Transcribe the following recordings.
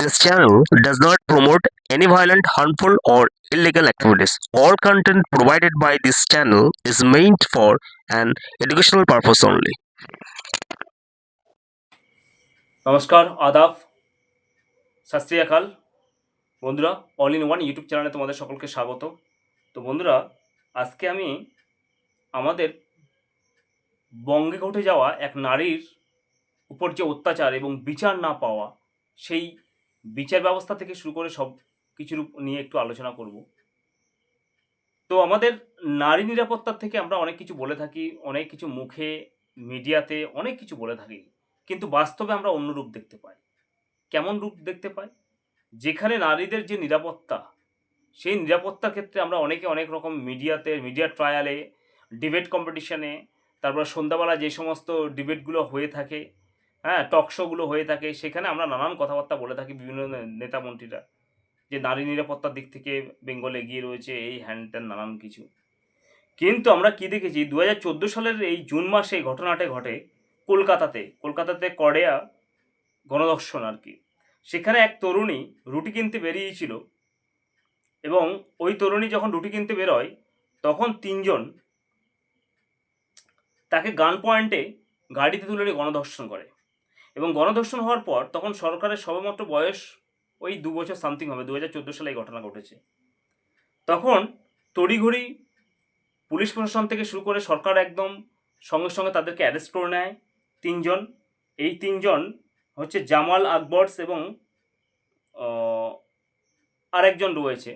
This channel does not promote any violent, harmful, or illegal activities. All content provided by this channel is meant for an educational purpose only. নমস্কার আদাব সত শ্রী আকাল বন্ধুরা all in one YouTube চ্যানেলে তোমাদের সকলকে স্বাগত তো বন্ধুরা আজকে আমি আমাদের বঙ্গে ঘটে যাওয়া এক নারীর উপর যে অত্যাচার এবং বিচার না পাওয়া সেই বিচার ব্যবস্থা থেকে শুরু করে সব কিছুর নিয়ে একটু আলোচনা করব। তো আমাদের নারী নিরাপত্তার থেকে আমরা অনেক কিছু বলে থাকি, অনেক কিছু মুখে, মিডিয়াতে অনেক কিছু বলে থাকি, কিন্তু বাস্তবে আমরা অন্য রূপ দেখতে পাই। কেমন রূপ দেখতে পাই? যেখানে নারীদের যে নিরাপত্তা, সেই নিরাপত্তার ক্ষেত্রে আমরা অনেকে অনেক রকম মিডিয়াতে, মিডিয়া ট্রায়ালে, ডিবেট কম্পিটিশনে, তারপর সন্ধ্যাবেলা যে সমস্ত ডিবেটগুলো হয়ে থাকে হ্যাঁ টক শোগুলো হয়ে থাকে, সেখানে আমরা নানান কথাবার্তা বলে থাকি বিভিন্ন নেতা মন্ত্রীরা। যে নারী নিরাপত্তার দিক থেকে বেঙ্গল এগিয়ে রয়েছে, এই হ্যান ত্যান নানান কিছু। কিন্তু আমরা কি দেখেছি দু হাজার চোদ্দ সালের এই জুন মাসে ঘটনাটা ঘটে কলকাতাতে। কলকাতাতে কড়েয়া গণদর্শন আর কি। সেখানে এক তরুণী রুটি কিনতে বেরিয়েছিল এবং ওই তরুণী যখন রুটি কিনতে বেরোয়, তখন তিনজন তাকে গান পয়েন্টে গাড়িতে তুলে গণধর্ষণ করে। এবং গণধর্ষণ হওয়ার পর তখন সরকারের সবেমাত্র বয়স ওই দু বছর সামথিং হবে দু হাজার চোদ্দ সালে এই ঘটনা ঘটেছে। তখন তড়িঘড়ি পুলিশ প্রশাসন থেকে শুরু করে সরকার একদম সঙ্গে সঙ্গে তাদেরকে অ্যারেস্ট করে নেয় তিনজন। এই তিনজন হচ্ছে জামাল আকবরস এবং আরেকজন রয়েছে।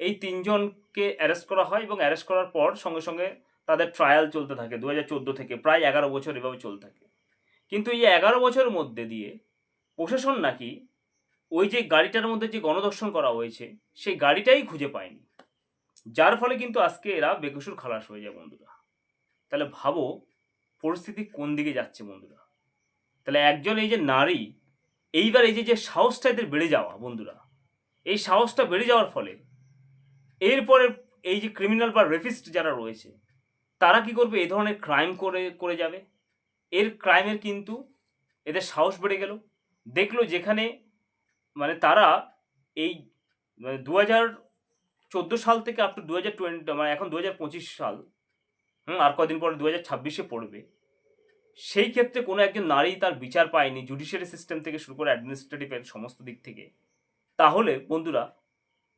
এই তিনজনকে অ্যারেস্ট করা হয় এবং অ্যারেস্ট করার পর সঙ্গে সঙ্গে তাদের ট্রায়াল চলতে থাকে দু হাজার চোদ্দ থেকে, প্রায় এগারো বছর এভাবে চলতে থাকে। কিন্তু এই এগারো বছর মধ্যে দিয়ে প্রশাসন নাকি ওই যে গাড়িটার মধ্যে যে গণদর্শন করা হয়েছে, সেই গাড়িটাই খুঁজে পায়নি। যার ফলে কিন্তু আজকে এরা বেকসুর খালাস হয়ে যায় বন্ধুরা। তাহলে ভাবো পরিস্থিতি কোন দিকে যাচ্ছে বন্ধুরা? তাহলে একজন এই যে নারী, এইবার এই যে যে সাহসটা এদের বেড়ে যাওয়া বন্ধুরা, এই সাহসটা বেড়ে যাওয়ার ফলে এরপরে এই যে ক্রিমিনাল বা রেফিস্ট যারা রয়েছে, তারা কি করবে? এই ধরনের ক্রাইম করে করে যাবে? এর ক্রাইমের কিন্তু এদের সাহস বেড়ে গেল। দেখল যেখানে মানে তারা এই মানে দু হাজার চোদ্দ সাল থেকে আপ টু দু হাজার টোয়েন্টি মানে এখন দু হাজার পঁচিশ সাল, হুম, আর কদিন পরে দু হাজার ছাব্বিশে পড়বে। সেই ক্ষেত্রে কোনো একজন নারী তার বিচার পায়নি জুডিশিয়ারি সিস্টেম থেকে শুরু করে অ্যাডমিনিস্ট্রেটিভের সমস্ত দিক থেকে। তাহলে বন্ধুরা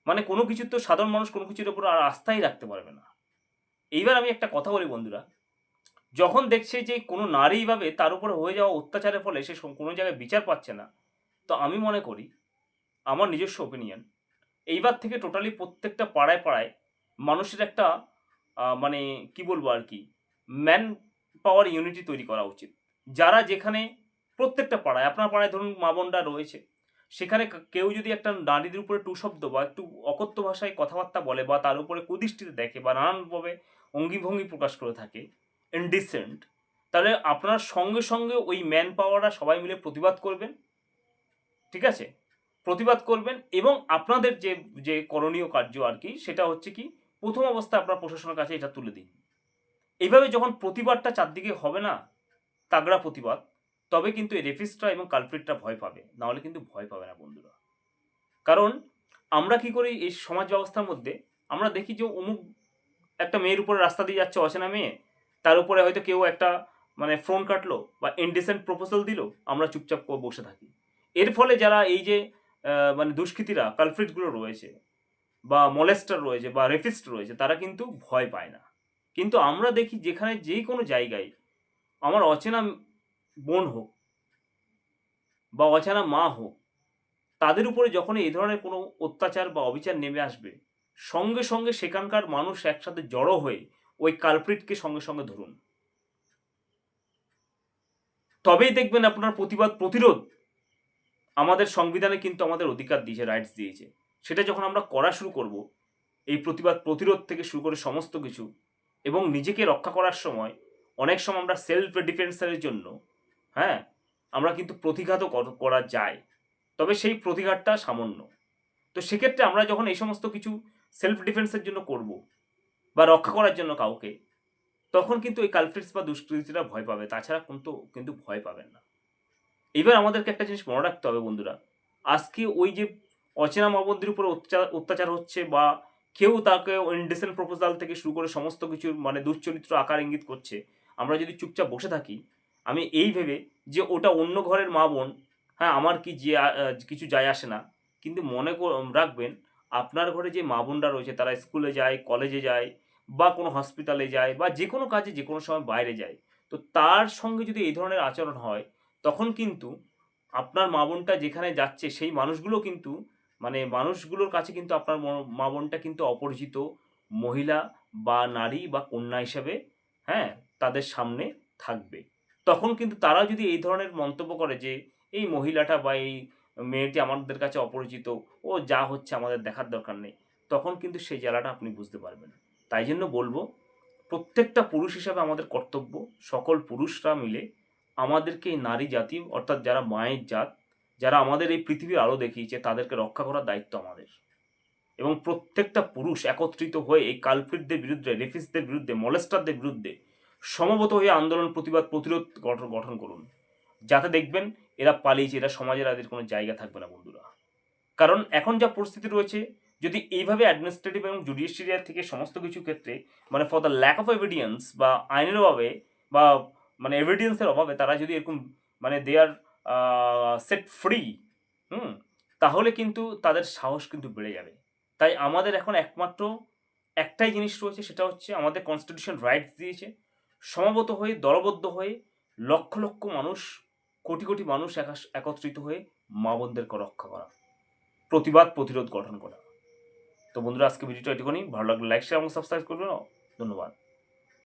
মানে কোনো কিছু তো সাধারণ মানুষ কোনো কিছুর উপর আর আস্থাই রাখতে পারবে না। এইবার আমি একটা কথা বলি বন্ধুরা যখন দেখছে যে কোনো নারী ভাবে তার উপরে হয়ে যাওয়া অত্যাচারের ফলে সে কোনো জায়গায় বিচার পাচ্ছে না, তো আমি মনে করি আমার নিজস্ব ওপিনিয়ন এইবার থেকে টোটালি প্রত্যেকটা পাড়ায় পাড়ায় মানুষের একটা মানে কি বলব আর কি ম্যান পাওয়ার ইউনিটি তৈরি করা উচিত। যারা যেখানে প্রত্যেকটা পাড়ায়, আপনার পাড়ায় ধরুন মা বোনরা রয়েছে, সেখানে কেউ যদি একটা নারীদের উপরে টু শব্দ বা একটু অকথ্য ভাষায় কথাবার্তা বলে বা তার উপরে কুদৃষ্টিতে দেখে বা নানানভাবে অঙ্গিভঙ্গি প্রকাশ করে থাকে ইনডিসেন্ট তাহলে আপনার সঙ্গে সঙ্গে ওই ম্যান পাওয়াররা সবাই মিলে প্রতিবাদ করবেন, ঠিক আছে? প্রতিবাদ করবেন এবং আপনাদের যে যে করণীয় কার্য আর কি, সেটা হচ্ছে কি, প্রথম অবস্থায় আপনার প্রশাসনের কাছে এটা তুলে দিন। এইভাবে যখন প্রতিবাদটা চারদিকে হবে না, তাগড়া প্রতিবাদ, তবে কিন্তু এই রেফিস্টরা এবং কালপ্রিটরা ভয় পাবে, নাহলে কিন্তু ভয় পাবে না বন্ধুরা। কারণ আমরা কি করি এই সমাজ ব্যবস্থার মধ্যে? আমরা দেখি যে অমুক একটা মেয়ের উপরে রাস্তা দিয়ে যাচ্ছে অচেনা মেয়ে তার উপরে হয়তো কেউ একটা মানে ফোন কাটলো বা ইনডিসেন্ট প্রপোজাল দিল, আমরা চুপচাপ বসে থাকি। এর ফলে যারা এই যে মানে দুষ্কৃতীরা কালফ্রিটগুলো রয়েছে, বা মলেস্টার রয়েছে, বা রেফিস্ট রয়েছে, তারা কিন্তু ভয় পায় না। কিন্তু আমরা দেখি যেখানে যে কোনো জায়গায় আমার অচেনা বোন হোক, বা অচেনা মা হোক, তাদের উপরে যখন এই ধরনের কোনো অত্যাচার বা অবিচার নেমে আসবে, সঙ্গে সঙ্গে সেখানকার মানুষ একসাথে জড়ো হয়ে ওই কালপ্রিটকে সঙ্গে সঙ্গে ধরুন। তবেই দেখবেন আপনার প্রতিবাদ, প্রতিরোধ আমাদের সংবিধানে কিন্তু আমাদের অধিকার দিয়েছে রাইটস দিয়েছে। সেটা যখন আমরা করা শুরু করব, এই প্রতিবাদ, প্রতিরোধ থেকে শুরু করে সমস্ত কিছু এবং নিজেকে রক্ষা করার সময় অনেক সময় আমরা সেলফ ডিফেন্সের জন্য হ্যাঁ আমরা কিন্তু প্রতিঘাতও কর- যায়। তবে সেই প্রতিঘাতটা সামান্য। তো সেক্ষেত্রে আমরা যখন এই সমস্ত কিছু সেলফ ডিফেন্সের জন্য করব বা রক্ষা করার জন্য কাউকে, তখন কিন্তু এই কালফ্রিটস বা দুষ্কৃতীরা ভয় পাবে। তাছাড়া কিন্তু কিন্তু ভয় পাবেন না। এবার আমাদেরকে একটা জিনিস মনে রাখতে হবে বন্ধুরা। আজকে ওই যে অচেনা মা বোনদের উপর অত্যাচার অত্যাচার হচ্ছে বা কেউ তাকে ইনডিসেন্ট প্রপোজাল থেকে শুরু করে সমস্ত কিছু মানে দুশ্চরিত্র আকার ইঙ্গিত করছে, আমরা যদি চুপচাপ বসে থাকি, আমি এই ভেবে যে ওটা অন্য ঘরের মা বোন হ্যাঁ আমার কি যে কিছু যায় আসে না। কিন্তু মনে রাখবেন, আপনার ঘরে যে মা বোনরা রয়েছে, তারা স্কুলে যায় কলেজে যায় বা কোনো হসপিটালে যায় বা যে কোনো কাজে যে কোনো সময় বাইরে যায়, তো তার সঙ্গে যদি এই ধরনের আচরণ হয়, তখন কিন্তু আপনার মা বোনটা যেখানে যাচ্ছে, সেই মানুষগুলো কিন্তু মানে মানুষগুলোর কাছে কিন্তু আপনার ম- বোনটা কিন্তু অপরিচিত মহিলা বা নারী বা কন্যা হিসেবে হ্যাঁ তাদের সামনে থাকবে। তখন কিন্তু তারা যদি এই ধরনের মন্তব্য করে যে, এই মহিলাটা বা এই মেয়েটি আমাদের কাছে অপরিচিত, ও যা হচ্ছে আমাদের দেখার দরকার নেই, তখন কিন্তু সেই জেলাটা আপনি বুঝতে পারবেন। তাই জন্য বলব, প্রত্যেকটা পুরুষ হিসাবে আমাদের কর্তব্য সকল পুরুষরা মিলে আমাদেরকে এই নারী জাতি, অর্থাৎ যারা মায়ের জাত, যারা আমাদের এই পৃথিবীর আলো দেখিয়েছে, তাদেরকে রক্ষা করার দায়িত্ব আমাদের। এবং প্রত্যেকটা পুরুষ একত্রিত হয়ে এই কালফ্রিটদের বিরুদ্ধে, রেফিসদের বিরুদ্ধে, মলেস্টারদের বিরুদ্ধে সমবত হয়ে আন্দোলন, প্রতিবাদ, প্রতিরোধ গঠন গঠন করুন। যাতে দেখবেন এরা পালিয়েছে, এরা সমাজের এদের কোনো জায়গা থাকবে না, বন্ধুরা। কারণ এখন যা পরিস্থিতি রয়েছে যদি এইভাবে অ্যাডমিনিস্ট্রেটিভ এবং জুডিশিয়ারিয়ার থেকে সমস্ত কিছু ক্ষেত্রে মানে for the lack of evidence বা আইনের অভাবে বা মানে এভিডেন্সের অভাবে তারা যদি এরকম মানে দে আর সেট ফ্রি হুম, তাহলে কিন্তু তাদের সাহস কিন্তু বেড়ে যাবে। তাই আমাদের এখন একমাত্র একটাই জিনিস রয়েছে, সেটা হচ্ছে আমাদের কনস্টিটিউশন রাইটস দিয়েছে। সমবত হয়ে, দলবদ্ধ হয়ে, লক্ষ লক্ষ মানুষ, কোটি কোটি মানুষ একা- একত্রিত হয়ে মা বোনদেরকে রক্ষা করা। প্রতিবাদ, প্রতিরোধ গঠন করা। তো বন্ধুরা আজকে ভিডিওটা এটুকুনি। ভালো লাগলে লাইক শেয়ার এবং সাবস্ক্রাইব করবেন। ধন্যবাদ।